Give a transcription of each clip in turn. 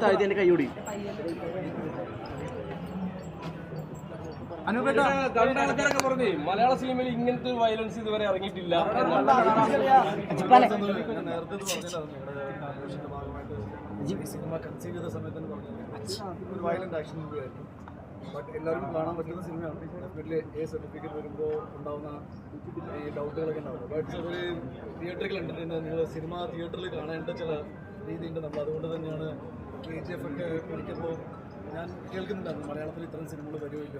താഴ്ത്തി കൈയോടി കണ്ട ആൾക്കാരൊക്കെ പറഞ്ഞേ മലയാള സിനിമയിൽ ഇങ്ങനത്തെ വയലൻസ് ഇതുവരെ ഇറങ്ങിയിട്ടില്ല എന്നാണ് നേരത്തെ പറഞ്ഞതാണ് നിങ്ങളുടെ ആഘോഷത്തിന്റെ ഭാഗമായിട്ട് ഈ സിനിമ കൺസീവ് ചെയ്ത സമയത്ത് ഒരു വയലന്റ് ആക്ഷൻ മൂവി ആയിരുന്നു ബട്ട് എല്ലാവർക്കും കാണാൻ പറ്റുന്ന സിനിമയാണ്. ഡെഫിനറ്റ്ലി എ സർട്ടിഫിക്കറ്റ് വരുമ്പോൾ ഉണ്ടാവുന്ന ഈ ഡൗട്ടുകളൊക്കെ ഉണ്ടാവും ബട്ട് ഒരു തിയേറ്ററിൽ എന്റർടൈൻമെന്റ് നിങ്ങൾ സിനിമ തിയേറ്ററിൽ കാണേണ്ട ചില രീതിയുണ്ട്. നമ്മൾ അതുകൊണ്ട് തന്നെയാണ് കെ ജി എഫ് ഒക്കെ എനിക്കിപ്പോൾ ഞാൻ കേൾക്കുന്നുണ്ടായിരുന്നു. മലയാളത്തിൽ ഇത്രയും സിനിമകൾ വരുമില്ല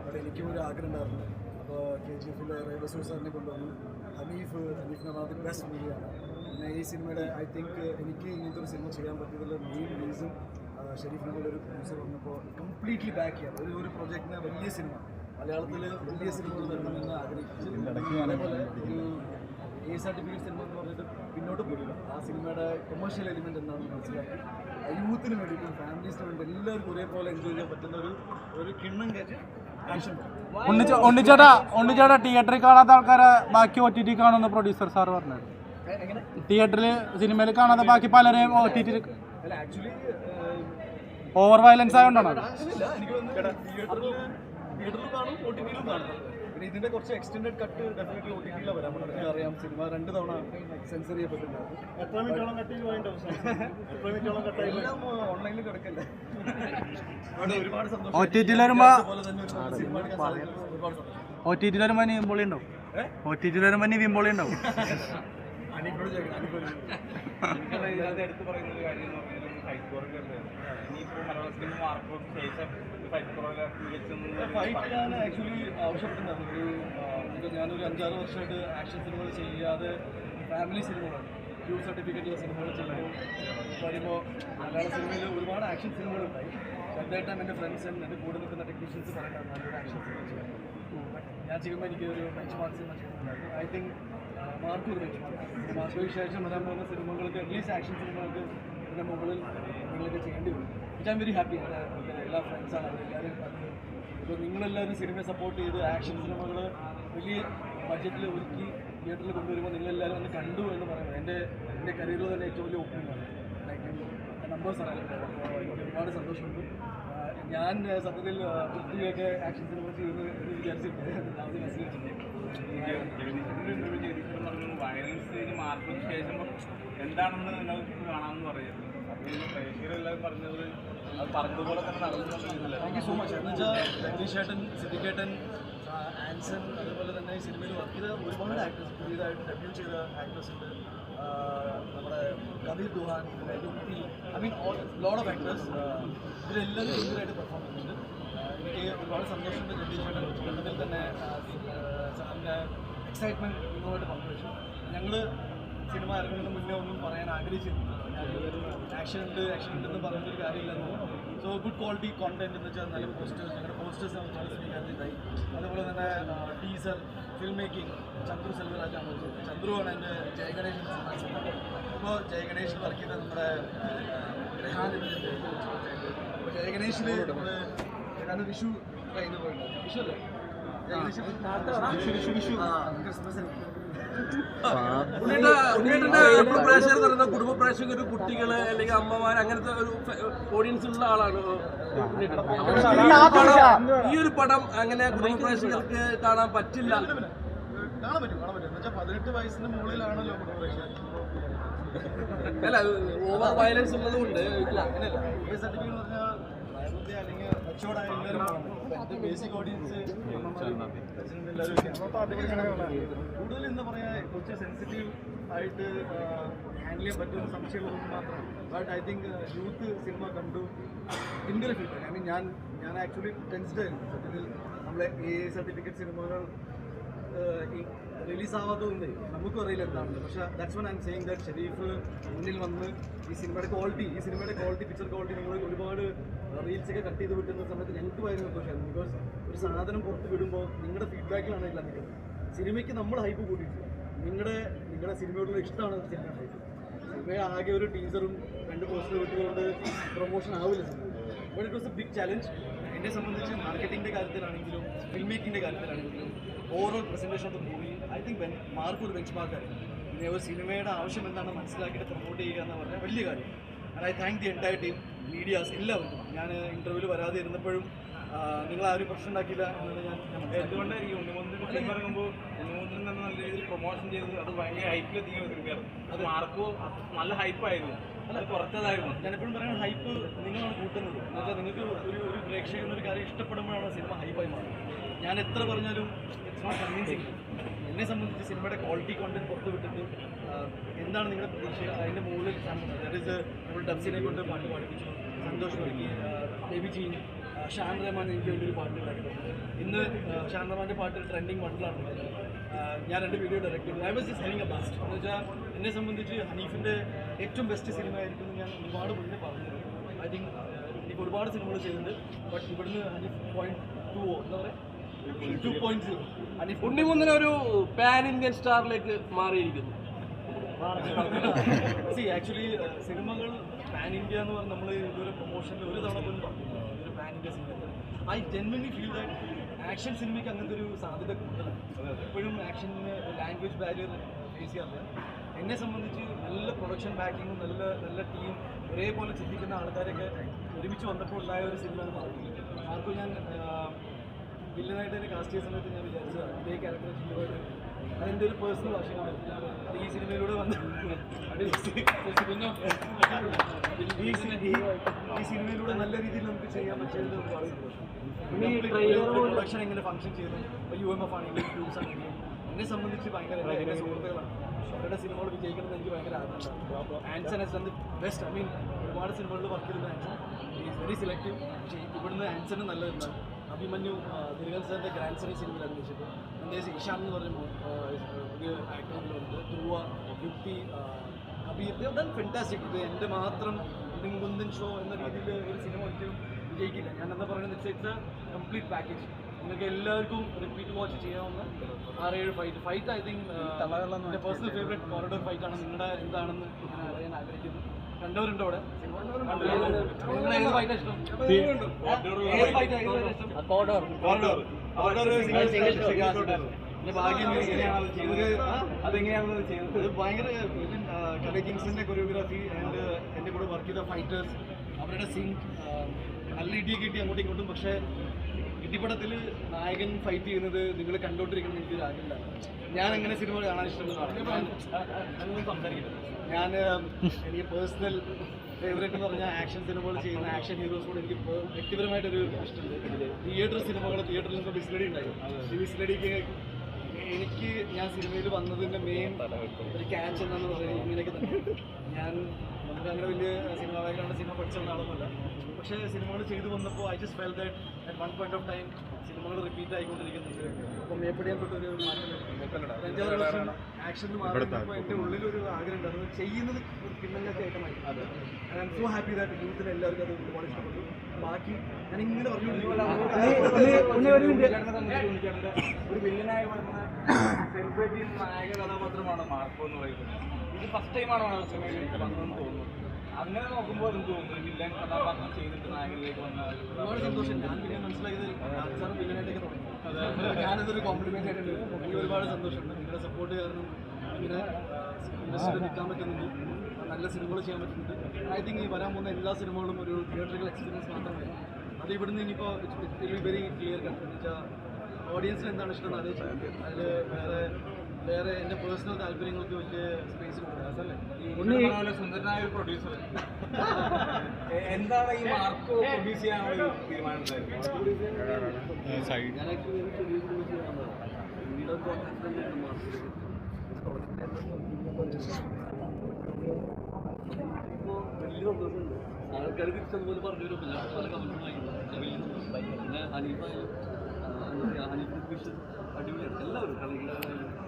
അവിടെ എനിക്കും ഒരു ആഗ്രഹം ഉണ്ടായിരുന്നു. അപ്പോൾ കെ ജി എഫിലെ റേവസൂർ സാറിനെ കൊണ്ടുവന്നു. ഹനീഫ് ഹനീഫ് നവാദിന്റെ ബെസ്റ്റ് മൂവിയാണ് പിന്നെ ഈ സിനിമയുടെ ഐ തിങ്ക് എനിക്ക് ഇങ്ങനത്തെ ഒരു സിനിമ ചെയ്യാൻ പറ്റിയതിൽ മെയിൻ റീസൺ ഷെരീഫ് പോലെ ഒരു പ്രൊഡ്യൂസർ വന്നപ്പോൾ കംപ്ലീറ്റ്ലി ബാക്ക് ചെയ്യാം ഒരു ഒരു പ്രൊജക്റ്റിന് വലിയ സിനിമ മലയാളത്തിൽ വലിയ സിനിമകൾ വരണമെന്ന് ആഗ്രഹിച്ചു അതേപോലെ ഒരു എ സർട്ടിഫിക്കറ്റ് സിനിമ എന്ന് പറഞ്ഞിട്ട് പിന്നോട്ട് പോയില്ല. ആ സിനിമയുടെ കൊമേഴ്ഷ്യൽ എലിമെന്റ് എന്താണെന്ന് മനസ്സിലാക്കി. യൂത്തിന് വേണ്ടിയിട്ടും ഫാമിലീസിന് വേണ്ടി എല്ലാവർക്കും ഒരേപോലെ എൻജോയ് ചെയ്യാൻ പറ്റുന്ന ഒരു ഒരു കിണ്ണം കയറ്റി ഉണ്ണിച്ചേട്ടാ ഉണ്ണിച്ചേട്ടാ തിയേറ്ററിൽ കാണാത്ത ആൾക്കാരെ ബാക്കി ഒ ടി ടി കാണുന്ന പ്രൊഡ്യൂസർ സാർ പറഞ്ഞത് തിയേറ്ററിൽ സിനിമയിൽ കാണാതെ ബാക്കി പലരെയും O T T actually over violence ആയതുകൊണ്ടാണ് ഇല്ല എനിക്ക് തോന്നുന്നു തിയേറ്ററിൽ തിയേറ്ററിൽ കാണും ഒ കാണും പിന്നെ ഇതിന്റെ കുറച്ച് extended cut definitely O T ടിയിലാണ് വരാൻ പറ്റും അറിയാം. സിനിമ രണ്ട് തവണ സെൻസർ ചെയ്യപ്പെട്ടിട്ടുണ്ട് എത്ര മിനിറ്റോളം കട്ട് എത്ര മിനിറ്റോളം കട്ട് എല്ലാം ഓൺലൈനിൽ കിടക്കല്ലേ? ഒരുപാട് സന്തോഷം. ഒ ടി ടിയിൽ വരുമ്പോ അതുപോലെ തന്നെ ഒരുപാട് സിനിമ എടുക്കാൻ സാധിക്കും ഒരുപാട് സന്തോഷം. ഒ ടി ടിയിൽ വരുമ്പോ നീ വിമ്പോളി ഉണ്ടാവും? ഒ ടി ടിയിൽ വരുമ്പോ നീ വിമ്പോളി ഉണ്ടാവും? അനിപ്പോഴും ചോദിക്കണം അനിപ്പോഴും എടുത്ത് പറയുന്ന ഒരു കാര്യം എന്ന് പറഞ്ഞാൽ ഫൈറ്റ് ഞാൻ ആക്ച്വലി ആവശ്യപ്പെട്ടിട്ടുണ്ടായിരുന്നു. ഒരു ഇത് ഞാനൊരു അഞ്ചാറ് വർഷമായിട്ട് ആക്ഷൻ സിനിമകൾ ചെയ്യാതെ ഫാമിലി സിനിമകളാണ് ക്യൂ സർട്ടിഫിക്കറ്റുള്ള സിനിമകൾ ചെയ്യുമ്പോൾ പറയുമ്പോൾ മലയാള സിനിമയിൽ ഒരുപാട് ആക്ഷൻ സിനിമകളുണ്ടായി ചെറുതായിട്ടാണ് എന്റെ ഫ്രണ്ട്സ് എന്റെ കൂടെ നിൽക്കുന്ന ടെക്നീഷ്യൻസ് പറയുന്നത് നല്ലൊരു ആക്ഷൻ സിനിമ ചെയ്യാം. ഞാൻ ചെയ്യുമ്പോൾ എനിക്ക് ഒരു ബെഞ്ച് മാർക്ക് സിനിമ ചെയ്യുന്നുണ്ടായിരുന്നു. ഐ തിങ്ക് മാർക്ക് ഒരു ബെഞ്ച് മാർക്ക് മാർക്ക് ശേഷം വരാൻ പോകുന്ന സിനിമകൾക്ക് അറ്റ്ലീസ്റ്റ് ആക്ഷൻ സിനിമകൾക്ക് ഇതിന്റെ മുകളിൽ നിങ്ങളൊക്കെ ചെയ്യേണ്ടി വരും. ഐ എം വെരി ഹാപ്പി എല്ലാ ഫ്രണ്ട്സാണ് അവരെല്ലാവരും ഇപ്പോൾ നിങ്ങളെല്ലാവരും സിനിമയെ സപ്പോർട്ട് ചെയ്ത് ആക്ഷൻ സിനിമകൾ വലിയ ബഡ്ജറ്റിൽ ഒരുക്കി തിയേറ്ററിൽ കൊണ്ടുവരുമ്പോൾ നിങ്ങളെല്ലാവരും ഒന്ന് കണ്ടു എന്ന് പറയുന്നത് എന്റെ എന്റെ കരിയറിൽ തന്നെ ഏറ്റവും വലിയ ഓപ്പണിംഗാണ് ലൈക്ക് നമ്പേഴ്സ് ആണ് അപ്പോൾ എനിക്ക് ഒരുപാട് സന്തോഷമുണ്ട്. ആ, ഞാൻ ആ, സത്യത്തിൽ ആ, പൃഥ്വിയൊക്കെ ആക്ഷൻ സിനിമ ചെയ്യുന്നു എന്ന് വിചാരിച്ചിട്ടുണ്ട് അത് മെസ്സേജ് വയലൻസ് മാർക്കോട്ട് ശേഷം എന്താണെന്ന് നിങ്ങൾക്ക് കാണാമെന്ന് പറയുന്നത് താങ്ക് യു സോ മച്ച് എന്ന് വെച്ചാൽ ജഗദീഷേട്ടൻ ഏട്ടൻ സിദ്ധിക്കേട്ടൻ ആൻസൺ അതുപോലെ തന്നെ സിനിമയിൽ വർക്ക് ചെയ്ത ഒരുപാട് ആക്ടേഴ്സ് പുതിയതായിട്ട് ഡെബ്യൂ ചെയ്ത ആക്ടേഴ്സ് ഉണ്ട്. നമ്മുടെ Kabir Duhan I mean load of actors ഇതിലെല്ലാവരും ഭയങ്കരമായിട്ട് പെർഫോം ചെയ്യുന്നുണ്ട്. എനിക്ക് ഒരുപാട് സന്തോഷമുണ്ട് ജഗദീഷേട്ടൻ കണ്ടതിൽ തന്നെ സാറിന്റെ എക്സൈറ്റ്മെന്റ് നിങ്ങളുമായിട്ട് പങ്കുവച്ചു. ഞങ്ങൾ സിനിമ ഇറങ്ങുന്നതിന് മുന്നേ ഒന്നും പറയാൻ ആഗ്രഹിച്ചിരുന്നു ആക്ഷൻ ഉണ്ട് ആക്ഷൻ ഉണ്ടെന്ന് പറഞ്ഞൊരു കാര്യമില്ലെന്ന്. സോ ഗുഡ് ക്വാളിറ്റി കോണ്ടന്റ് എന്ന് വെച്ചാൽ നല്ല പോസ്റ്റേഴ്സ് ഞങ്ങളുടെ പോസ്റ്റേഴ്സ് സ്വീകരിക്കാത്തതായി അതുപോലെ തന്നെ ടീസർ ഫിലിം മേക്കിംഗ് ചന്ദ്രു സെൽവരാജാണ് ചന്ദ്രുവാണ് എന്റെ ജയഗണേഷൻ അപ്പോൾ ജയഗണേഷൻ വർക്ക് ചെയ്ത നമ്മുടെ അപ്പോൾ ജയഗണേഷിൽ നമ്മൾ ഏതാണ്ട് വിഷു കഴിഞ്ഞ് പോയിട്ടുണ്ട്. വിഷു അല്ലേ? ആ ക്രിസ്മസിന് ഉണ്ണിയേട്ടാ, ഉണ്ണിയേട്ടന്റെ എപ്പോഴും പ്രേക്ഷകർ പറയുന്ന കുടുംബ പ്രേക്ഷകർ കുട്ടികൾ അല്ലെങ്കിൽ അമ്മമാർ അങ്ങനത്തെ ഒരു ഓഡിയൻസ് ഉള്ള ആളാണ്. ഈ ഒരു പടം- അങ്ങനെ കുടുംബ പ്രേക്ഷകർക്ക് കാണാൻ പറ്റില്ല കാണാൻ പറ്റും കാണാൻ പറ്റും എന്ന് വെച്ചാൽ പതിനെട്ട് വയസ്സിന് മുകളിലാണല്ലോ പ്രൊഫഷൻ അല്ല ഓവർ വയലൻസ് ഉള്ളതുകൊണ്ട് അങ്ങനെയല്ല സർട്ടിഫിക്കറ്റ് എന്ന് പറഞ്ഞാൽ പ്രായപൂർത്തി അല്ലെങ്കിൽ മെച്ചോർഡ് ആയ എല്ലാവരും ബേസിക് നമുക്കും അറിയില്ല എന്താണെന്ന് പക്ഷേ that's one I am saying that Shareef മുന്നിൽ വന്ന് ഈ സിനിമയുടെ ക്വാളിറ്റി ഈ സിനിമയുടെ ക്വാളിറ്റി പിക്ചർ ക്വാളിറ്റി നിങ്ങൾ ഒരുപാട് റീൽസ് ഒക്കെ കട്ട് ചെയ്ത് വിട്ടുന്ന സമയത്ത് ഞങ്ങൾക്ക് ഭയങ്കര സന്തോഷമായിരുന്നു. ബിക്കോസ് ഒരു സാധനം പുറത്ത് വിടുമ്പോൾ നിങ്ങളുടെ ഫീഡ്ബാക്കിലാണ് എല്ലാം നിൽക്കുന്നത്. സിനിമയ്ക്ക് നമ്മൾ ഹൈപ്പ് കൂട്ടിയിട്ടില്ല. നിങ്ങളുടെ നിങ്ങളുടെ സിനിമയോടുള്ള ഇഷ്ടമാണ് സിനിമ ഹൈപ്പ് ആകെ ഒരു ടീസറും രണ്ട് പോസ്റ്റർ വിട്ടുകൊണ്ട് പ്രൊമോഷൻ ആവില്ല but it was a big challenge എന്നെ സംബന്ധിച്ച് മാർക്കറ്റിംഗിന്റെ കാര്യത്തിലാണെങ്കിലും ഫിൽം മേക്കിങ്ങിന്റെ കാര്യത്തിലാണെങ്കിലും overall presentation of the movie I think mark ഒരു ബെഞ്ച് മാർക്കായിരുന്നു പിന്നെ ഒരു സിനിമയുടെ ആവശ്യം എന്താണെന്ന് മനസ്സിലാക്കിയിട്ട് പ്രൊമോട്ട് ചെയ്യുക എന്ന് പറഞ്ഞാൽ വലിയ കാര്യം. And I thank the entire team medias എല്ലാവർക്കും. ഞാൻ ഇന്റർവ്യൂവിൽ വരാതെ ഇരുന്നപ്പോഴും നിങ്ങൾ ആരും പ്രശ്നം ഉണ്ടാക്കിയില്ല എന്നാണ് ഞാൻ ഞാൻ മനസ്സിലാക്കിയത്. എന്തുകൊണ്ട് ഈ ഉണ്ണിമൂന്നിന്റെ സിനിമ ഇറങ്ങുമ്പോൾ ഉണ്ണിമൂന്നിൽ നിന്ന് നല്ല രീതിയിൽ പ്രൊമോഷൻ ചെയ്ത് അത് ഭയങ്കര ഹൈപ്പിലെത്തിക്കുന്ന സിനിമയായിരുന്നു അത്. മാർക്കോ നല്ല ഹൈപ്പായിരുന്നു അല്ല കുറച്ചതായിരുന്നു. ഞാൻ എപ്പോഴും പറയുന്നത് ഹൈപ്പ് നിങ്ങളാണ് കൂട്ടുന്നത്. എന്നുവെച്ചാൽ നിങ്ങൾക്ക് ഒരു ഒരു പ്രേക്ഷകൻ ഒരു കാര്യം ഇഷ്ടപ്പെടുമ്പോഴാണ് സിനിമ ഹൈപ്പായി മാറുന്നത്. ഞാൻ എത്ര പറഞ്ഞാലും ഇറ്റ്സ് നോട്ട് കൺവിൻസിങ് എന്നെ സംബന്ധിച്ച് സിനിമയുടെ ക്വാളിറ്റി കോണ്ടന്റ് പുറത്തു വിട്ടിട്ട് എന്താണ് നിങ്ങളുടെ പ്രതീക്ഷ? അതിന്റെ മുകളിൽ നമ്മൾ ഡബ്സിനെ കൊണ്ട് പാട്ട് പാടിപ്പിച്ചു. സന്തോഷ് ഒരുക്കി ബേബി ജീൻ ഷാൻ റഹ്മാൻ എനിക്ക് വേണ്ടി ഒരു പാട്ട് ഉണ്ടാക്കിയിട്ടുണ്ട്. ഇന്ന് ഷാൻ റഹ്മാന്റെ പാട്ട് ട്രെൻഡിങ് വണ്ടിലാണ് ഞാൻ രണ്ട് വീഡിയോ ഡയറക്ട് ചെയ്തു. I was just having a blast എന്ന് വെച്ചാൽ എന്നെ സംബന്ധിച്ച് ഹനീഫിന്റെ ഏറ്റവും ബെസ്റ്റ് സിനിമ ആയിരിക്കും എന്ന് ഞാൻ ഒരുപാട് മുന്നേ പറഞ്ഞിരുന്നു. ഐ തിങ്ക് എനിക്ക് ഒരുപാട് സിനിമകൾ ചെയ്തിട്ടുണ്ട്. ബട്ട് ഇവിടുന്ന് ഹനീഫ് പോയിന്റ് ടു എന്താ പറയുക ടു പോയിന്റ് സീറോ ഉണ്ണിമുന്നിന് ഒരു പാൻ ഇന്ത്യൻ സ്റ്റാറിലേക്ക് മാറിയിരിക്കുന്നു. സി ആക്ച്വലി സിനിമകൾ പാൻ ഇന്ത്യ എന്ന് പറഞ്ഞ് നമ്മൾ ഇതുവരെ പ്രൊമോഷനിൽ ഒരു തവണ പോലും പറഞ്ഞു ഒരു pan India cinema I genuinely feel that action സിനിമയ്ക്ക് അങ്ങനത്തെ ഒരു സാധ്യത കൂടുതലാണ്. എപ്പോഴും ആക്ഷന് ലാംഗ്വേജ് ബാരിയർ ഫേസ് ചെയ്യാറില്ല. എന്നെ സംബന്ധിച്ച് നല്ല പ്രൊഡക്ഷൻ ബാക്കിങ്ങും നല്ല നല്ല ടീം ഒരേപോലെ ചിന്തിക്കുന്ന ആൾക്കാരൊക്കെ ഒരുമിച്ച് വന്നപ്പോൾ ഉണ്ടായ ഒരു സിനിമയാണ് പറഞ്ഞു ആർക്കും ഞാൻ വില്ലനായിട്ട് തന്നെ കാസ്റ്റ് ചെയ്യുന്ന സമയത്ത് ഞാൻ വിചാരിച്ചതാണ്. ഇതേ ക്യാരക്ടർ ചെയ്യുമായിട്ട് അതെന്റെ ഒരു പേഴ്സണൽ അത് ഈ സിനിമയിലൂടെ വന്ന് ഈ സിനിമയിലൂടെ നല്ല രീതിയിൽ നമുക്ക് ചെയ്യാൻ പറ്റിയത് ഒരുപാട് പ്രൊഡക്ഷൻ എങ്ങനെ ഫംഗ്ഷൻ ചെയ്യുന്നു. ഇപ്പോൾ യു എം എഫ് ആണെങ്കിലും ഗ്രൂപ്പ്സ് ആണെങ്കിലും എന്നെ സംബന്ധിച്ച് ഭയങ്കര എന്റെ സുഹൃത്തുക്കളാണ്. അവരുടെ സിനിമകൾ വിജയിക്കണം എനിക്ക് ഭയങ്കര ആഗ്രഹമുണ്ട് Anson has best I mean ഒരുപാട് സിനിമകളിൽ വർക്ക് ചെയ്തിരുന്ന ആൻസൺ ഈസ് വെരി സെലക്റ്റീവ് പക്ഷേ ഇവിടുന്ന് ആൻസണ് നല്ലതുണ്ട് അഭിമന്യു ദിനകൻ സാറിന്റെ ഗ്രാൻഡ് സൺ സിനിമയിൽ അഭിനയിച്ചിട്ട് എന്റെ ഇഷാൻ എന്ന് പറയുമ്പോൾ ഒരു ആക്ടറിലുണ്ട് ധ്രുവ യുക്തി അബീർ ദൻ ഫെന്റാസ്റ്റിക് ഇത് എന്റെ മാത്രം കുന്തൻ ഷോ എന്ന രീതിയിൽ ഒരു സിനിമ ഒരിക്കലും വിജയിക്കില്ല. ഞാൻ എന്താ പറയുന്നത് ഇറ്റ്സ് കംപ്ലീറ്റ് പാക്കേജ് നിങ്ങൾക്ക് എല്ലാവർക്കും റിപ്പീറ്റ് വാച്ച് ചെയ്യാവുന്ന ആറേഴ് ഫൈറ്റ് ഫൈറ്റ് ഐ തിങ്ക് എന്റെ പേഴ്സണൽ ഫേവറേറ്റ് കോറിഡോർ ഫൈറ്റ് ആണ്. നിങ്ങളുടെ എന്താണെന്ന് ഞാൻ അറിയാൻ ആഗ്രഹിക്കുന്നു. കണ്ടവരുണ്ടോ അവിടെ? ചെയ്തത്? ഭയങ്കര കൊറിയോഗ്രാഫി ആൻഡ് എന്റെ കൂടെ വർക്ക് ചെയ്ത ഫൈറ്റേഴ്സ് അവരുടെ സിങ്ക് നല്ല ഇടിയൊക്കെ കിട്ടി അങ്ങോട്ടും ഇങ്ങോട്ടും. പക്ഷേ ഇടിപടത്തിൽ നായകൻ ഫൈറ്റ് ചെയ്യുന്നത് നിങ്ങൾ കണ്ടോണ്ടിരിക്കണം എനിക്ക് ആഗ്രഹമില്ല. ഞാൻ അങ്ങനെ സിനിമ കാണാൻ ഇഷ്ടപ്പെടുന്ന ഞാൻ എനിക്ക് പേഴ്സണൽ ഫേവറേറ്റ് എന്ന് പറഞ്ഞാൽ ആക്ഷൻ സിനിമകൾ ചെയ്യുന്ന ആക്ഷൻ ഹീറോസിനോട് എനിക്ക് വ്യക്തിപരമായിട്ടൊരു ഇഷ്ടമുണ്ട്. തിയേറ്റർ സിനിമകൾ തിയേറ്ററിൽ നിന്ന് ബിസ്ലഡി ഉണ്ടായി ഈ ബിസ്ലഡിക്ക് എനിക്ക് ഞാൻ സിനിമയിൽ വന്നതിന്റെ മെയിൻ ഒരു ക്യാച്ച് എന്താണെന്ന് പറയുന്നത് ഇങ്ങനെയൊക്കെ തന്നെ. ഞാൻ നമുക്ക് അങ്ങനെ വലിയ സിനിമ വായിക്കാണ്ട് സിനിമ പഠിച്ച ആളൊന്നുമല്ല പക്ഷേ സിനിമകൾ ചെയ്തു വന്നപ്പോൾ I just felt that at one point of time സിനിമകൾ റിപ്പീറ്റ് ആയിക്കൊണ്ടിരിക്കുന്നുണ്ട് അപ്പം മേപ്പടിയാൻ തൊട്ടൊരു മാറ്റം ആക്ഷൻ മാറുമ്പോൾ എന്റെ ഉള്ളിലൊരു ആഗ്രഹം ഉണ്ട് അത് ചെയ്യുന്നത് ഒരു പിന്നങ്ങത്തെ ഐറ്റമായി I am so happy that യൂത്തിന് എല്ലാവർക്കും അത് ഒരുപാട് ഇഷ്ടപ്പെട്ടു. ബാക്കി ഞാൻ ഇങ്ങനെ ഒരു വില്ലനായി വരുന്ന സെലിബ്രിറ്റി നായക കഥാപാത്രമാണ് മാർക്കോ എന്ന് പറയുന്നത്. ഇത് ഫസ്റ്റ് ടൈമാണ് ആ സിനിമയിലേക്ക് വന്നതെന്ന് തോന്നുന്നു? അങ്ങനെ നോക്കുമ്പോൾ എനിക്ക് തോന്നുന്നു? വില്ലൻ കഥാപാത്രം ചെയ്തിട്ട് നായകനിലേക്ക് വന്ന ഒരുപാട് സന്തോഷം ഞാൻ പിന്നെ മനസ്സിലാക്കിയത് വില്ലനായിട്ടൊക്കെ തുടങ്ങി ഞാനതൊരു കോംപ്ലിമെന്റ് ആയിട്ടുണ്ട്. എനിക്ക് ഒരുപാട് സന്തോഷമുണ്ട്. നിങ്ങളുടെ സപ്പോർട്ട് കാരണം ഇങ്ങനെ ഇൻഡസ്ട്രിയിൽ നിൽക്കാൻ പറ്റുന്നുണ്ട്. നല്ല സിനിമകൾ ചെയ്യാൻ പറ്റുന്നുണ്ട്. ഐ തിങ്ക് ഈ വരാൻ പോകുന്ന എല്ലാ സിനിമകളും ഒരു തിയേറ്ററിക്കൽ എക്സ്പീരിയൻസ് മാത്രമേ അത് ഇവിടുന്ന് ഇനിയിപ്പോൾ വെരി ക്ലിയർ കണ്ടു എന്ന് വെച്ചാൽ ഓഡിയൻസിന് എന്താണ് ഇഷ്ടം എന്ന് അറിയിച്ചത് അതിൽ വേറെ വേറെ എന്റെ പേഴ്സണൽ താല്പര്യങ്ങൾക്ക് വലിയ സ്പേസ് പറഞ്ഞ പോലെ സുന്ദരനായ ഒരു പ്രൊഡ്യൂസർ എന്താണ് ഈ മാർക്കോ പ്രൊഡ്യൂസ് ചെയ്യാനുള്ള ഒരു തീരുമാനം ഇപ്പോൾ വലിയ സന്തോഷമുണ്ട്. ഇഷ്ടം പോലെ പറഞ്ഞു വരുമ്പോൾ ഞാൻ പല കമന്റും വാങ്ങിക്കുന്നു വലിയ സന്തോഷം. പിന്നെ ഹനീഫായാലും ഹനീഫ് അടിപൊളിയാണ്. എല്ലാവരും. കളികളായാലും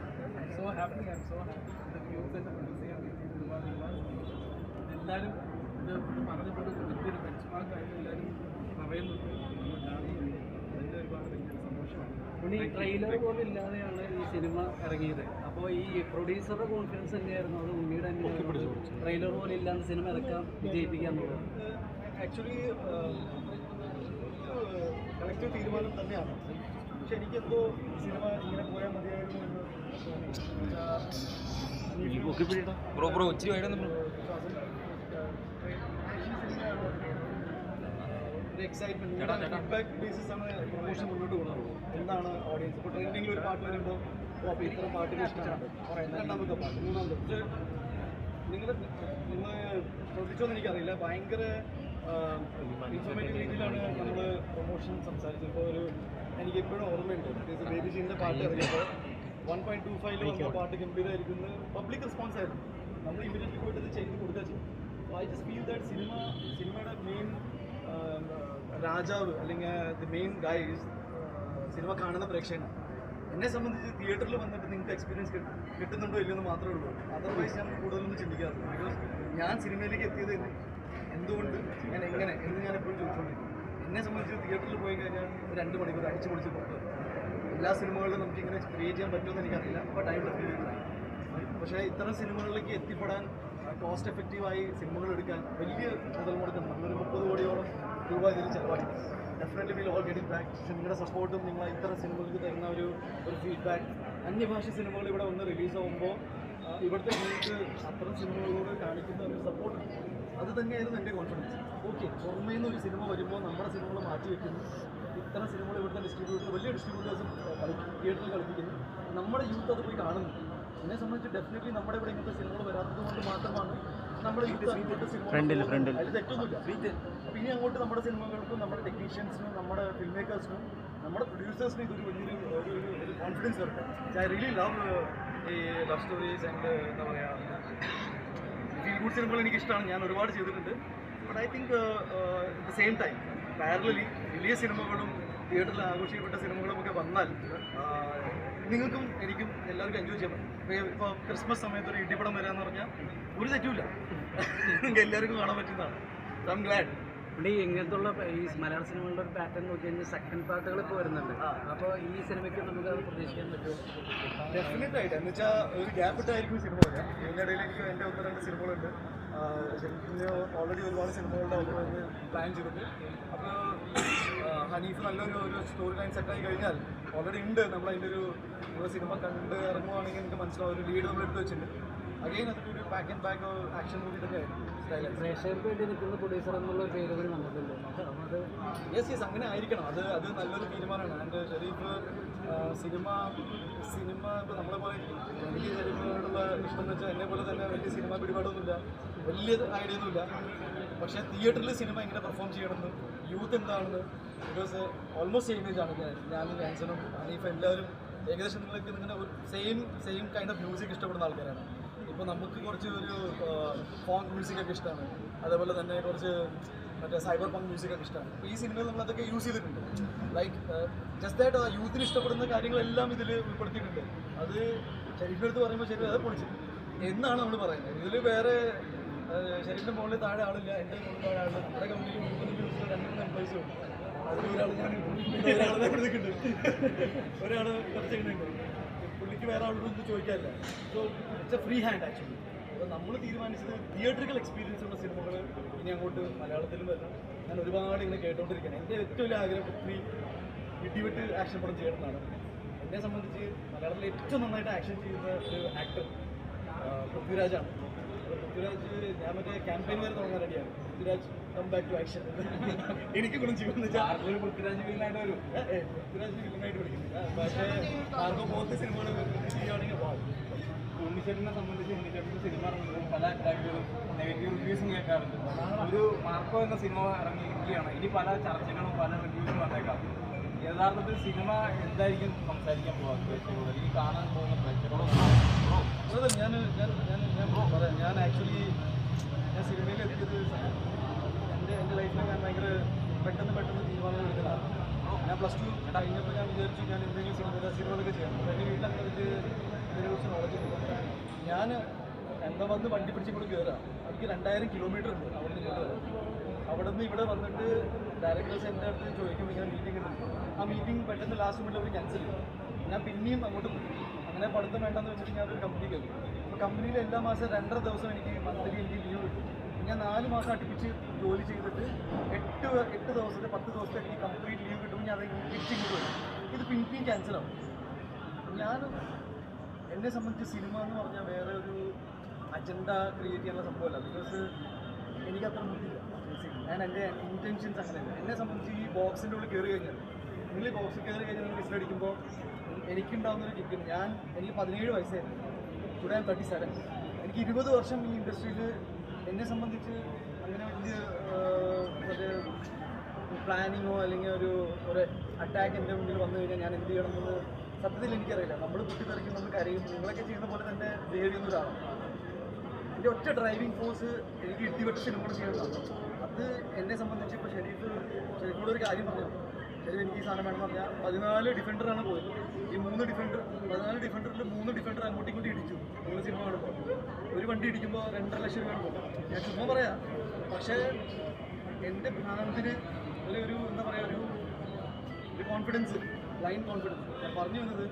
happy I am so happy views and ഒരുപാട് ഒരുപാട് സന്തോഷം എല്ലാവരും ഇത് പറഞ്ഞപ്പോൾ വലിയൊരു ബെഞ്ച് മാർക്ക് ആയിട്ട് എല്ലാവരും പറയുന്നുണ്ട് അതിന്റെ ഒരുപാട് ഭയങ്കര സന്തോഷമാണ് ഉണ്ണി ട്രെയിലർ പോലും ഇല്ലാതെയാണ് ഈ സിനിമ ഇറങ്ങിയത്. അപ്പോൾ ഈ പ്രൊഡ്യൂസറുടെ കോൺഫിഡൻസ് തന്നെയായിരുന്നു. അത് ഉണ്ണിയുടെ തന്നെ ട്രെയിലർ പോലും ഇല്ലാതെ സിനിമ ഇറക്കാം വിജയിപ്പിക്കാൻ ആക്ച്വലി കളക്റ്റീവ് തീരുമാനം തന്നെയാണ്. പക്ഷെ എനിക്കെന്തോ സിനിമ ഇങ്ങനെ പോയാൽ മതിയായിരുന്നു എന്ന് ബ്രോ ബ്രോ ഒരു എക്സൈറ്റ്മെന്റ് ബേസിസ് ആണ് പ്രൊമോഷൻ മുന്നോട്ട് പോകുന്നത് എന്താണ് ഓഡിയൻസ് ഇപ്പോൾ ട്രെൻഡിങ്ങിൽ ഒരു പാട്ട് വരുമ്പോൾ ഓ അപ്പോൾ ഇത്ര പാട്ടിന് ഇഷ്ടമാണ്. രണ്ടാമത്തെ പാട്ട് മൂന്നാമത്തെ പക്ഷേ നിങ്ങൾ നിങ്ങൾ ശ്രദ്ധിച്ചോന്ന് എനിക്കറിയില്ല. ഭയങ്കര ഇൻഫോർമേറ്റീവ് രീതിയിലാണ് നമ്മൾ പ്രൊമോഷൻ സംസാരിച്ചത്. ഇപ്പോൾ ഒരു എനിക്ക് എപ്പോഴും ഓർമ്മയുണ്ട് ബേബി ജീന്റെ പാട്ട് ഇറങ്ങിയപ്പോൾ വൺ പോയിന്റ് ടു ഫൈവിൽ വന്ന പാട്ട് ഗംഭീരമായിരിക്കും പബ്ലിക് റെസ്പോൺസ് ആയിരുന്നു. നമ്മൾ ഇമ്മീഡിയറ്റ്ലി പോയിട്ട് ഇത് ചെയ്ത്. കൊടുക്കുക ചെയ്യും ഐ ജസ്റ്റ് ഫീൽ ദാറ്റ് സിനിമ സിനിമയുടെ മെയിൻ രാജാവ് അല്ലെങ്കിൽ ദി മെയിൻ ഗൈസ് സിനിമ കാണുന്ന പ്രേക്ഷകനാണ്. എന്നെ സംബന്ധിച്ച് തിയേറ്ററിൽ വന്നിട്ട് നിങ്ങൾക്ക് എക്സ്പീരിയൻസ് കിട്ടുന്നുണ്ടോ ഇല്ലെന്ന് മാത്രമേ ഉള്ളൂ. അതർവൈസ് ഞാൻ കൂടുതലൊന്നും ചിന്തിക്കാറില്ല. ബിക്കോസ് ഞാൻ സിനിമയിലേക്ക് എത്തിയത് എന്തുകൊണ്ട് ഞാൻ എങ്ങനെ എന്ന് ഞാൻ എപ്പോഴും ചോദിച്ചുകൊണ്ടിരിക്കും എന്നെ സംബന്ധിച്ച് തിയേറ്ററിൽ പോയി കഴിഞ്ഞാൽ രണ്ട് മണിക്കൂർ അടിച്ചു പൊളിച്ച് പോകും എല്ലാ സിനിമകളിലും നമുക്ക് ഇങ്ങനെ ക്രിയേറ്റ് ചെയ്യാൻ പറ്റുമെന്ന് എനിക്കറിയില്ല ഐ വിൽ ഫീൽ പക്ഷേ ഇത്തരം സിനിമകളിലേക്ക് എത്തിപ്പെടാൻ കോസ്റ്റ് എഫക്റ്റീവായി സിനിമകൾ എടുക്കാൻ വലിയ മുതൽ മുടക്കം നമ്മളൊരു മുപ്പത് കോടിയോളം രൂപ ഇതിൽ ചിലവാക്കി. Definitely will all getting back പക്ഷേ നിങ്ങളുടെ സപ്പോർട്ടും നിങ്ങൾ ഇത്തരം സിനിമകൾക്ക് തരുന്ന ഒരു ഒരു ഫീഡ്ബാക്ക് അന്യഭാഷ സിനിമകൾ ഇവിടെ ഒന്ന് റിലീസ് ആകുമ്പോൾ ഇവിടുത്തെ നിങ്ങൾക്ക് അത്തരം സിനിമകളോട് കാണിക്കുന്ന ഒരു സപ്പോർട്ട് അത് തന്നെയായിരുന്നു എന്റെ കോൺഫിഡൻസ് ഓക്കെ പുറമേ നിന്ന് ഒരു സിനിമ വരുമ്പോൾ നമ്മുടെ സിനിമകൾ മാറ്റി വെക്കുന്നു. ഇത്തരം സിനിമകൾ ഇവിടുത്തെ ഡിസ്ട്രിബ്യൂട്ടർ വലിയ ഡിസ്ട്രിബ്യൂട്ടേഴ്സും തിയേറ്ററിൽ കളിപ്പിക്കുന്നു നമ്മുടെ യൂത്ത് അത് പോയി കാണുന്നു. എന്നെ സംബന്ധിച്ച് ഡെഫിനറ്റ്ലി നമ്മുടെ ഇവിടെ ഇങ്ങനത്തെ സിനിമകൾ വരാത്തത് കൊണ്ട് മാത്രമാണ് നമ്മുടെ യൂത്ത് സിനിമ അതിൽ തെറ്റൊന്നുമില്ല. അപ്പോൾ ഇനി അങ്ങോട്ട് നമ്മുടെ സിനിമകൾക്കും നമ്മുടെ ടെക്നീഷ്യൻസിനും നമ്മുടെ ഫിൽം മേക്കേഴ്സിനും നമ്മുടെ പ്രൊഡ്യൂസേഴ്സിനും ഇതൊരു വലിയൊരു ഒരു കോൺഫിഡൻസ് വരട്ടെ. ഐ റിയലി ലവ് ഈ ലവ് സ്റ്റോറീസ് ആൻഡ് എന്താ പറയുക ഗുഡ് സിനിമകൾ എനിക്ക് ഇഷ്ടമാണ് ഞാൻ ഒരുപാട് ചെയ്തിട്ടുണ്ട്. But I think the same time parallelly വലിയ സിനിമകളും തിയേറ്ററിൽ ആഘോഷിക്കപ്പെട്ട സിനിമകളും ഒക്കെ വന്നാൽ നിങ്ങൾക്കും എനിക്കും എല്ലാവർക്കും എൻജോയ് ചെയ്യാം പറ്റും. ഇപ്പോൾ ക്രിസ്മസ് സമയത്ത് ഒരു ഇടിപടം വരാന്ന് പറഞ്ഞാൽ ഒരു തെറ്റുമില്ല. നിങ്ങൾക്ക് എല്ലാവർക്കും കാണാൻ പറ്റുന്നതാണ്. ഐ എം ഗ്ലാഡ് ഉണ്ണി ഇങ്ങനത്തുള്ള ഈ മലയാള സിനിമകളുടെ ഒരു പാറ്റേൺ നോക്കി കഴിഞ്ഞാൽ സെക്കൻഡ് പാർട്ടുകൾ ഇപ്പോൾ വരുന്നുണ്ട്. അപ്പോൾ ഈ സിനിമയ്ക്ക് നമുക്ക് അത് പ്രതീക്ഷിക്കാൻ പറ്റുമോ? ഡെഫിനറ്റ് ആയിട്ട്. എന്ന് വെച്ചാൽ ഒരു ഗ്യാപ്പ് ഇട്ടായിരിക്കും സിനിമ വരിക ഇതിനിടയിൽ എനിക്ക് എന്റെ ഒന്ന് രണ്ട് സിനിമകളുണ്ട്. ഓൾറെഡി ഒരുപാട് സിനിമകളുടെ പ്ലാൻ ചെയ്തിട്ട് അപ്പോൾ ഹനീഫ് നല്ലൊരു ഒരു സ്റ്റോറി ലൈൻ സെറ്റ് ആയി കഴിഞ്ഞാൽ ഓൾറെഡി ഉണ്ട്. നമ്മൾ അതിന്റെ ഒരു സിനിമ കണ്ട് ഇറങ്ങുവാണെങ്കിൽ എനിക്ക് മനസ്സിലാവും. ഒരു ലീഡ് നമ്മൾ എടുത്ത് വെച്ചിട്ടുണ്ട്. അഗെയിൻ അതൊക്കെ ഒരു back and back action movie തന്നെയായിരുന്നു പ്രേക്ഷകർക്ക് വേണ്ടി നിൽക്കുന്ന പ്രൊഡ്യൂസർ എന്നുള്ള പേര് കൂടി വന്നിട്ടുണ്ട് യെസ് യെസ് അങ്ങനെ ആയിരിക്കണം അത് അത് നല്ലൊരു തീരുമാനമാണ് ആൻഡ് ഷെരീഫ് സിനിമ സിനിമ ഇപ്പോൾ നമ്മളെ പോലെ എനിക്ക് ഷെരീഫിനോടുള്ള ഇഷ്ടം എന്ന് വെച്ചാൽ എന്നെ പോലെ തന്നെ വലിയ സിനിമ പിടിപാടൊന്നുമില്ല വലിയ ഐഡിയ ഒന്നുമില്ല പക്ഷേ തിയേറ്ററിൽ സിനിമ എങ്ങനെ പെർഫോം ചെയ്യണമെന്ന് യൂത്ത് എന്താണെന്ന് ബിക്കോസ് ഓൾമോസ്റ്റ് സെയിം ഏജ് ആണ് ഞാനും ജാൻസണും അനീഫ് എല്ലാവരും ഏകദേശം നിങ്ങൾക്ക് നിങ്ങളുടെ ഒരു same same kind of music ഇഷ്ടപ്പെടുന്ന ആൾക്കാരാണ് ഇപ്പോൾ നമുക്ക് കുറച്ച് ഒരു ഫോങ് മ്യൂസിക്കൊക്കെ ഇഷ്ടമാണ് അതേപോലെ തന്നെ കുറച്ച് മറ്റേ സൈബർ പങ്ക് മ്യൂസിക്കൊക്കെ ഇഷ്ടമാണ് അപ്പോൾ ഈ സിനിമയിൽ നമ്മൾ അതൊക്കെ യൂസ് ചെയ്തിട്ടുണ്ട്. ലൈക്ക് ജസ്റ്റ് ആയിട്ട് യൂത്തിന് ഇഷ്ടപ്പെടുന്ന കാര്യങ്ങളെല്ലാം ഇതിൽ ഉൾപ്പെടുത്തിയിട്ടുണ്ട്. അത് അടുത്ത് പറയുമ്പോൾ ശരി അത് പൊളിച്ചു. എന്നാണ് നമ്മൾ പറയുന്നത്. ഇതിൽ വേറെ ശരീരത്തിന്റെ മുകളിൽ താഴെ ആളില്ല എന്റെ മുകളിൽ താഴെ ആളില്ല നമ്മുടെ കമ്പനിയിൽ മുപ്പത് ദിവസം രണ്ട് മൂന്ന് എംപ്ലോയീസ് ഉണ്ട് അതിൽ ഒരാൾ ഞാൻ ഒരാളെ ഇവിടെ ഒരാൾ കുറച്ച് ചെയ്യുന്നുണ്ട് പുള്ളിക്ക് വേറെ ആളോടൊന്നും ചോദിക്കാനില്ല. So it's a free hand actually അപ്പോൾ നമ്മൾ തീരുമാനിച്ചത് തിയേറ്ററിക്കൽ എക്സ്പീരിയൻസ് ഉള്ള സിനിമകൾ ഇനി അങ്ങോട്ട് മലയാളത്തിലും വരണം. ഞാൻ ഒരുപാട് ഇങ്ങനെ കേട്ടോണ്ടിരിക്കുകയാണ് എന്റെ ഏറ്റവും വലിയ ആഗ്രഹം പൃഥ്വി ഇടിവിട്ട് ആക്ഷൻ പടം ചെയ്യണമെന്നാണ്. എന്നെ സംബന്ധിച്ച് മലയാളത്തിൽ ഏറ്റവും നന്നായിട്ട് ആക്ഷൻ ചെയ്യുന്ന ഒരു ആക്ടർ പൃഥ്വിരാജാണ്. പൃഥ്വിരാജ് ഞാൻ മറ്റേ ക്യാമ്പയിൻ വരെ തുടങ്ങാൻ റെഡിയാണ് Prithviraj come back to action എനിക്ക് ഗുണം ചെയ്യുമെന്ന് വെച്ചാൽ ഒരു പൃഥ്വിരാജ് വീലായിട്ട് വരും പൃഥ്വിരാജ് വില്ലനായിട്ട് വിളിക്കുന്നില്ല പക്ഷേ ആർക്കും പോലത്തെ സിനിമകൾ ചെയ്യുകയാണെങ്കിൽ വാ. ഉണ്ണിച്ചേട്ടനെ സംബന്ധിച്ച് ഉണ്ണിച്ചേട്ടന്റെ സിനിമ ഇറങ്ങുമ്പോൾ പല അറ്റാക്കുകളും നെഗറ്റീവ് റിവ്യൂസും കേൾക്കാറുണ്ട്. ഒരു മാർക്കോ എന്ന സിനിമ ഇറങ്ങിയിരിക്കുകയാണ്. ഇനി പല ചർച്ചകളും പല റിവ്യൂസും വന്നേക്കാം. യഥാർത്ഥത്തിൽ സിനിമ എന്തായിരിക്കും സംസാരിക്കാൻ പോകുന്നത്? പ്രേക്ഷകരോട്? അല്ലെങ്കിൽ കാണാൻ പോകുന്ന പ്രേക്ഷകരോട് അതെ ഞാൻ ഞാൻ ഞാൻ ഞാൻ പറയാം. ഞാൻ ആക്ച്വലി ഞാൻ സിനിമയിൽ എത്തിയത് എന്റെ എന്റെ ലൈഫിൽ ഞാൻ ഭയങ്കര പെട്ടെന്ന് പെട്ടെന്ന് തീരുമാനങ്ങൾ എടുക്കുന്നതാണ്. ഞാൻ പ്ലസ് ടു കഴിഞ്ഞപ്പോൾ ഞാൻ വിചാരിച്ചു ഞാൻ എന്തെങ്കിലും സിനിമ സിനിമകളൊക്കെ ചെയ്യണം എന്റെ വീട്ടിലൊക്കെ എനിക്ക് ഇതിനെക്കുറിച്ച് നോളജ് ഞാൻ എന്താ വന്ന് വണ്ടി പിടിച്ച് ഇവിടെ കയറാം എനിക്ക് രണ്ടായിരം കിലോമീറ്റർ ഉണ്ട് അവിടെ നിന്ന് ഇങ്ങോട്ട് അവിടെ നിന്ന് ഇവിടെ വന്നിട്ട് ഡയറക്ടേഴ്സ് എന്റെ അടുത്ത് ചോദിക്കുമ്പോൾ ഞാൻ മീറ്റിംഗ് ഉണ്ട്. ആ മീറ്റിംഗ് പെട്ടെന്ന് ലാസ്റ്റ് മിനിറ്റ് അവർ ക്യാൻസൽ ചെയ്തു ഞാൻ പിന്നെയും അങ്ങോട്ട് പോയി. അങ്ങനെ പഠിത്തം വേണ്ടെന്ന് വെച്ചിട്ട് ഞാൻ ഒരു കമ്പനി കയറി അപ്പോൾ കമ്പനിയിൽ എല്ലാ മാസം രണ്ടര ദിവസം എനിക്ക് മന്ത്ലി എനിക്ക് ലീവ് കിട്ടും. ഞാൻ നാല് മാസം അടുപ്പിച്ച് ജോലി ചെയ്തിട്ട് എട്ട് എട്ട് ദിവസത്തെ പത്ത് ദിവസത്തെ എനിക്ക് കംപ്ലീറ്റ് ലീവ് കിട്ടുമ്പോൾ ഞാൻ അത് തിരിച്ചിങ്ങോട്ട് വരും. ഇത് പിന്നെയും ക്യാൻസൽ ആവും. ഞാൻ എന്നെ സംബന്ധിച്ച് സിനിമ എന്ന് പറഞ്ഞാൽ വേറെ ഒരു അജണ്ട ക്രിയേറ്റ് ചെയ്യാനുള്ള സംഭവമല്ല. ബിക്കോസ് എനിക്കത്ര ബുദ്ധിയില്ല ഞാൻ എന്റെ ഇന്റൻഷൻസ് അങ്ങനെയല്ല. എന്നെ സംബന്ധിച്ച് ഈ ബോക്സിന്റെ ഉള്ളിൽ കയറി കഴിഞ്ഞാൽ നിങ്ങൾ ഈ ബോക്സിൽ കയറി കഴിഞ്ഞാൽ നിങ്ങൾ വിസിലടിക്കുമ്പോൾ എനിക്കുണ്ടാവുന്നൊരു കിക്ക് ഞാൻ എനിക്ക് പതിനേഴ് വയസ്സായിരുന്നു. ഇവിടെ ഞാൻ തേർട്ടി സെവൻ എനിക്ക് ഇരുപത് വർഷം ഈ ഇൻഡസ്ട്രിയിൽ എന്നെ സംബന്ധിച്ച് അങ്ങനെ വലിയ ഒരു പ്ലാനിങ്ങോ അല്ലെങ്കിൽ ഒരു ഒരു അറ്റാക്ക് എന്റെ മുന്നിൽ വന്നു കഴിഞ്ഞാൽ ഞാൻ എന്ത് ചെയ്യണമെന്ന് സത്യത്തിൽ എനിക്കറിയില്ല. നമ്മൾ കുട്ടിത്തെറിക്കും നമ്മൾ കരയും നിങ്ങളൊക്കെ ചെയ്യുന്ന പോലെ തന്നെ ബിഹേവ് കാണും എന്റെ ഒറ്റ ഡ്രൈവിംഗ് ഫോഴ്സ് എനിക്ക് ഇടിവെട്ട് സിനിമകൾ ചെയ്യണം അത് എന്നെ സംബന്ധിച്ച് ഇപ്പോൾ ഷെരീഫ് ഷെരീഫോട് ഒരു കാര്യം പറഞ്ഞു. ഷെരീഫ് എനിക്ക് ഈ സാധനം വേണമെന്ന് പറഞ്ഞാൽ പതിനാല് ഡിഫൻഡറാണ് പോയത്. ഈ മൂന്ന് ഡിഫൻഡർ പതിനാല് ഡിഫൻഡറിൽ മൂന്ന് ഡിഫൻഡർ അങ്ങോട്ടും ഇങ്ങോട്ടും സിനിമ കാണുമ്പോൾ ഒരു വണ്ടി ഇടിക്കുമ്പോൾ രണ്ടര ലക്ഷം രൂപ ഞാൻ ചുമ്മാ പറയാം. പക്ഷേ എന്റെ ഭ്രാന്തിന് ഒരു ഒരു എന്താ പറയുക ഒരു ഒരു കോൺഫിഡൻസ് ബ്ലൈൻഡ് കോൺഫിഡൻസ് ഞാൻ പറഞ്ഞു വന്നത്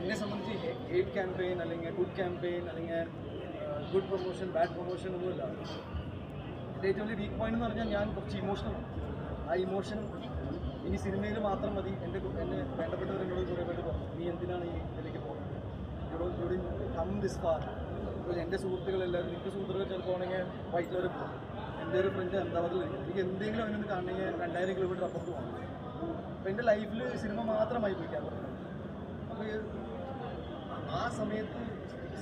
എന്നെ സംബന്ധിച്ച് എയ്ഡ് ക്യാമ്പയിൻ അല്ലെങ്കിൽ ഗുഡ് ക്യാമ്പയിൻ അല്ലെങ്കിൽ ഗുഡ് പ്രൊമോഷൻ ബാഡ് പ്രൊമോഷൻ ഒന്നുമില്ല. എന്റെ ഏറ്റവും വലിയ വീക്ക് പോയിന്റ് എന്ന് പറഞ്ഞാൽ ഞാൻ കുറച്ച് ഇമോഷണൽ ആ ഇമോഷൻ ഇനി സിനിമയിൽ മാത്രം മതി. എന്റെ എന്നെ എന്നോട് കുറേ പേര് പറഞ്ഞു നീ എന്തിനാണ് ഈ ഇതിലേക്ക് പോകുന്നത്? You you come this far എന്റെ സുഹൃത്തുക്കളെല്ലാവരും നിന്റെ സുഹൃത്തുക്കൾ ചിലപ്പോൾ ആണെങ്കിൽ വൈറ്റിലവരെ എന്റെ ഒരു ഫ്രണ്ട് അഹമ്മദാബാദിൽ എനിക്ക് എന്തെങ്കിലും അവനൊന്ന് കാണണമെങ്കിൽ രണ്ടായിരം കിലോമീറ്റർ അപ്പുറത്ത് പോകണം. അപ്പോൾ എന്റെ ലൈഫിൽ സിനിമ മാത്രമായി പോയി കേരളം അപ്പോൾ ആ സമയത്ത്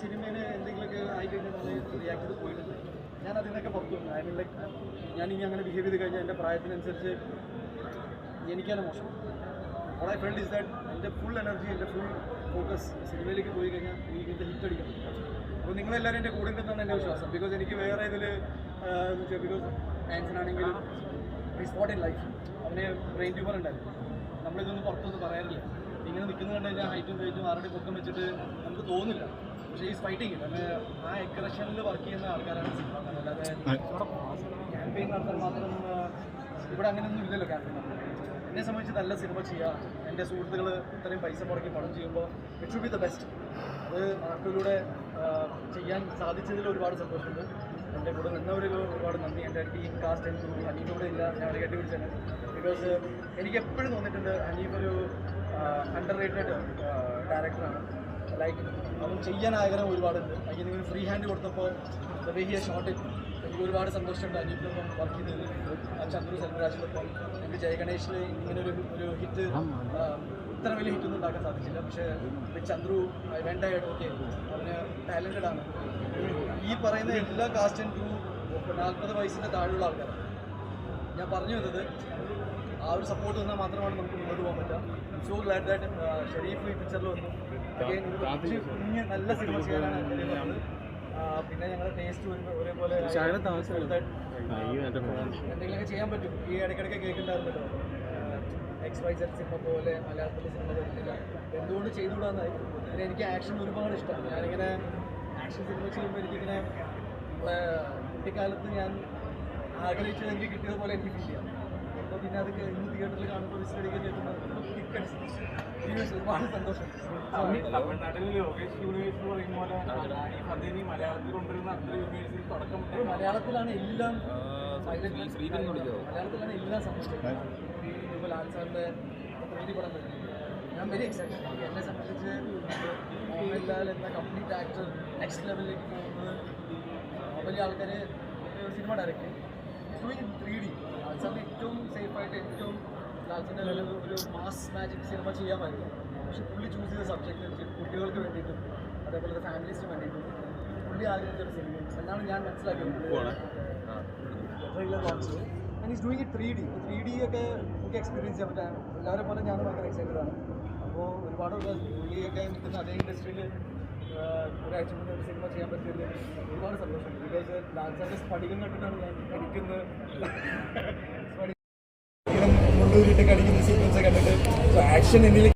സിനിമയിൽ എന്തെങ്കിലുമൊക്കെ ആയിക്കഴിഞ്ഞാൽ റിയാക്ട് ചെയ്ത് പോയിട്ടുണ്ട്. ഞാൻ അതിനൊക്കെ നിന്നൊക്കെ പുറത്തു വന്നു. ഐ മീൻ ലൈക്ക് ഞാൻ ഇനി അങ്ങനെ ബിഹേവ് ചെയ്ത് കഴിഞ്ഞാൽ എന്റെ പ്രായത്തിനനുസരിച്ച് എനിക്കാണ് മോശം. What I found is that എന്റെ ഫുൾ എനർജി എന്റെ ഫുൾ ഫോക്കസ് സിനിമയിലേക്ക് പോയി കഴിഞ്ഞാൽ എനിക്ക് ഇതിന്റെ ഹിറ്റ് അടിക്കാൻ പറ്റും. അപ്പോൾ നിങ്ങളെല്ലാവരും എന്റെ കൂടെ ഉണ്ടെന്നാണ് എന്റെ വിശ്വാസം. ബിക്കോസ് എനിക്ക് വേറെ ഇതിൽ ബിക്കോസ് ആൻസനാണെങ്കിലും ഐ സ്പോട്ട് ഇൻ ലൈഫ് അവന് ബ്രെയിൻ ട്യൂമർ ഉണ്ടായിരുന്നു. നമ്മളിതൊന്നും പുറത്തൊന്നും പറയാറില്ല. ഇങ്ങനെ നിൽക്കുന്നത് കണ്ടു കഴിഞ്ഞാൽ ഹൈറ്റും വെയിറ്റും ആരുടെ പൊക്കം വെച്ചിട്ട് നമുക്ക് തോന്നില്ല. പക്ഷേ ഈ ഫൈറ്റിംഗ് ആ എക്രഷനിൽ വർക്ക് ചെയ്യുന്ന ആൾക്കാരാണ് സിനിമ അല്ലാതെ ക്യാമ്പയിൻ നടത്താൻ മാത്രം ഇവിടെ അങ്ങനെയൊന്നും ഇല്ലല്ലോ ക്യാമ്പയിൻ എന്നെ സംബന്ധിച്ച് നല്ല സിനിമ ചെയ്യുക എന്റെ സുഹൃത്തുക്കൾ ഇത്രയും പൈസ മുടക്കി പണം ചെയ്യുമ്പോൾ it should be the best അത് ആർക്കിലൂടെ ചെയ്യാൻ സാധിച്ചതിൽ ഒരുപാട് സന്തോഷമുണ്ട്. എന്റെ കൂടെ നിന്നവരിൽ ഒരുപാട് നന്ദി. എന്റെ ടീം കാസ്റ്റ് എനിക്ക് ഹനീഫ് ഇല്ല. ഞാൻ അവിടെ വിളിച്ചത് ബിക്കോസ് എനിക്ക് എപ്പോഴും തോന്നിയിട്ടുണ്ട് ഹനീഫ് ഒരു അണ്ടർ റേറ്റഡ് ഡയറക്ടറാണ് ലൈക്ക് അവൻ ചെയ്യാൻ ആഗ്രഹം ഒരുപാടുണ്ട്. അതിന് ഫ്രീ ഹാൻഡ് കൊടുത്തപ്പോൾ ദ ഷോട്ട് എനിക്ക് ഒരുപാട് സന്തോഷമുണ്ട് അനീപിനൊപ്പം വർക്ക് ചെയ്തത് ചന്ദ്രു സെൽവരാജിനൊപ്പം എനിക്ക് ജയഗണേഷിൽ ഇങ്ങനെ ഒരു ഒരു ഹിറ്റ് ഇത്ര വലിയ ഹിറ്റൊന്നും ഉണ്ടാക്കാൻ സാധിച്ചില്ല. പക്ഷേ ചന്ദ്രു വേണ്ട ഓക്കെ അവന് ടാലന്റഡ് ആണ്. ഈ പറയുന്ന എല്ലാ കാസ്റ്റ് ആൻഡ് ക്രൂ നാൽപ്പത് വയസ്സിന്റെ താഴെയുള്ള ആൾക്കാരാണ്. ഞാൻ പറഞ്ഞു വന്നത് ആ ഒരു സപ്പോർട്ട് തന്നാൽ മാത്രമാണ് നമുക്ക് മുന്നോട്ട് പോകാൻ പറ്റുക. സോ ഗ്ലാഡ് ദാറ്റ് ഷെരീഫ് ഈ പിക്ചറിൽ വന്നു. കുഞ്ഞ് നല്ല സിനിമ ചെയ്യാനാണ് എന്റെ പിന്നെ ഞങ്ങളുടെ ടേസ്റ്റ് ഒരേപോലെ എന്തെങ്കിലുമൊക്കെ ചെയ്യാൻ പറ്റും. ഈ ഇടയ്ക്കിടയ്ക്ക് കേൾക്കുന്നുണ്ടായിരുന്നല്ലോ എക്സ് വൈ സെറ്റ് സിനിമ പോലെ മലയാളത്തിലെ സിനിമ വരുന്നില്ല എന്തുകൊണ്ട് ചെയ്തുകൂടാന്നായി? പിന്നെ എനിക്ക് ആക്ഷൻ ഒരുപാട് ഇഷ്ടമാണ് ഞാനിങ്ങനെ ആക്ഷൻ സിനിമ ചെയ്യുമ്പോൾ എനിക്കിങ്ങനെ കുട്ടിക്കാലത്ത് ഞാൻ ആഗ്രഹിച്ചത് എനിക്ക് കിട്ടിയതുപോലെ എനിക്ക് ഫീൽ ചെയ്യാം. പിന്നെ അത് കഴിഞ്ഞ് തിയേറ്ററിൽ കാണുമ്പോൾ വിസിലടിക്കാൻ കേൾക്കുമ്പോൾ ഒരുപാട് സന്തോഷം. തമിഴ്നാട്ടിൽ ലോകേഷ് യൂണിവേഴ്സ് എന്ന് പദ്ധതി മലയാളത്തിൽ കൊണ്ടുവരുന്ന അത്ര യൂണിവേഴ്സിൽ തുടക്കം മലയാളത്തിലാണ് എല്ലാം മലയാളത്തിലാണ് എല്ലാം സംഭവിച്ചത്. ഇപ്പോൾ ലാൽ സാറിന്റെ ത്രീ പടം ഞാൻ വെരി എക്സൈറ്റഡ് എന്നെ സംബന്ധിച്ച് മോഹൻലാൽ എന്ന കംപ്ലീറ്റ് ആക്ടർ നെക്സ്റ്റ് ലെവലിലേക്ക് പോകുന്നത് വലിയ ആൾക്കാർ സിനിമ ഡയറക്റ്റ് ഡൂയിങ് ത്രീ ഡി സാറിന് ഏറ്റവും സേഫായിട്ട് ഏറ്റവും ലാൽ സാറിന്റെ ഒരു മാസ് മാജിക് സിനിമ ചെയ്യാമായിരുന്നു പക്ഷെ പുള്ളി ചൂസ് ചെയ്ത സബ്ജക്റ്റ് കുട്ടികൾക്ക് വേണ്ടിയിട്ടും അതേപോലെ ഫാമിലീസിന് വേണ്ടിയിട്ടും പുള്ളി ആഗ്രഹിച്ച ഒരു സിനിമ എന്നാണ് ഞാൻ മനസ്സിലാക്കിയത്. And is doing it three D three D ഒക്കെ എനിക്ക് എക്സ്പീരിയൻസ് ചെയ്യാൻ പറ്റാൻ എല്ലാവരെ പോലെ ഞാനും ഭയങ്കര എക്സൈറ്റഡ് ആണ്. അപ്പോൾ ഒരുപാട് പുള്ളിയൊക്കെ നിൽക്കുന്ന അതേ ഇൻഡസ്ട്രിയിൽ ഒരാഴ്ച മുന്നേ ഒരു സിനിമ ചെയ്യാൻ പറ്റിയത് ഒരുപാട് സന്തോഷം. ബിക്കോസ് ഡാൻസറിന്റെ സ്പടികം കണ്ടിട്ടാണ് ഞാൻ കടിക്കുന്നത് മുണ്ടൂരിട്ട് കടിക്കുന്ന സീക്വൻസ് കണ്ടിട്ട്. ആക്ഷൻ എന്നിൽ